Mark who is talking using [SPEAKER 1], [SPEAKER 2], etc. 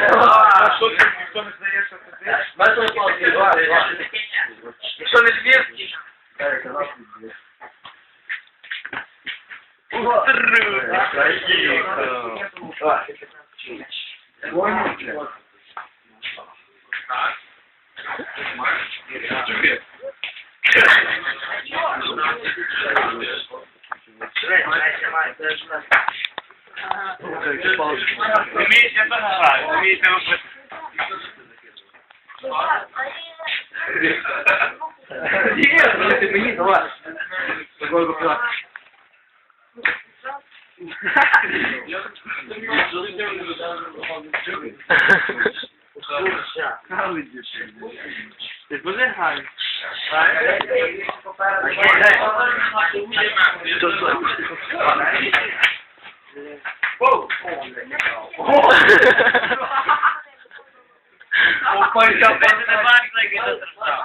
[SPEAKER 1] А що
[SPEAKER 2] ти,
[SPEAKER 3] ніхто не знає, що це
[SPEAKER 2] ти?
[SPEAKER 1] Бачите, палки, два, два. Що
[SPEAKER 2] Умеете
[SPEAKER 3] это нравится, умеете выпустить.
[SPEAKER 1] Нет, давайте мені, давай.
[SPEAKER 2] Такой рука.
[SPEAKER 3] Ти буде гай. Гай.
[SPEAKER 2] Гай.
[SPEAKER 1] O
[SPEAKER 2] Opa, já fez a
[SPEAKER 3] máquina aqui da tração.